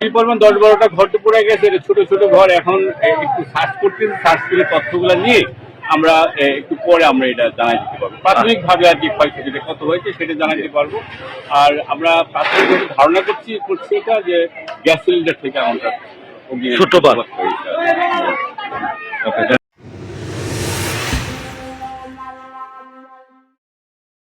পরিমাণ দশ বারোটা ঘর তো পড়ে গেছে ছোট ছোট ঘর। এখন একটু সার্চ করতেছি সার্চ করে তথ্যগুলো নিয়ে আমরা একটু পরে আমরা এটা জানাই দিতে পারব। প্রাথমিকভাবে আর কি ক্ষয়ক্ষতিটা কত হয়েছে সেটা জানাই দিতে পারব। আর আমরা প্রাথমিকভাবে ধারণা করছি করছি এটা যে গ্যাস সিলিন্ডার থেকে আমরা ছোট সূত্রপাত।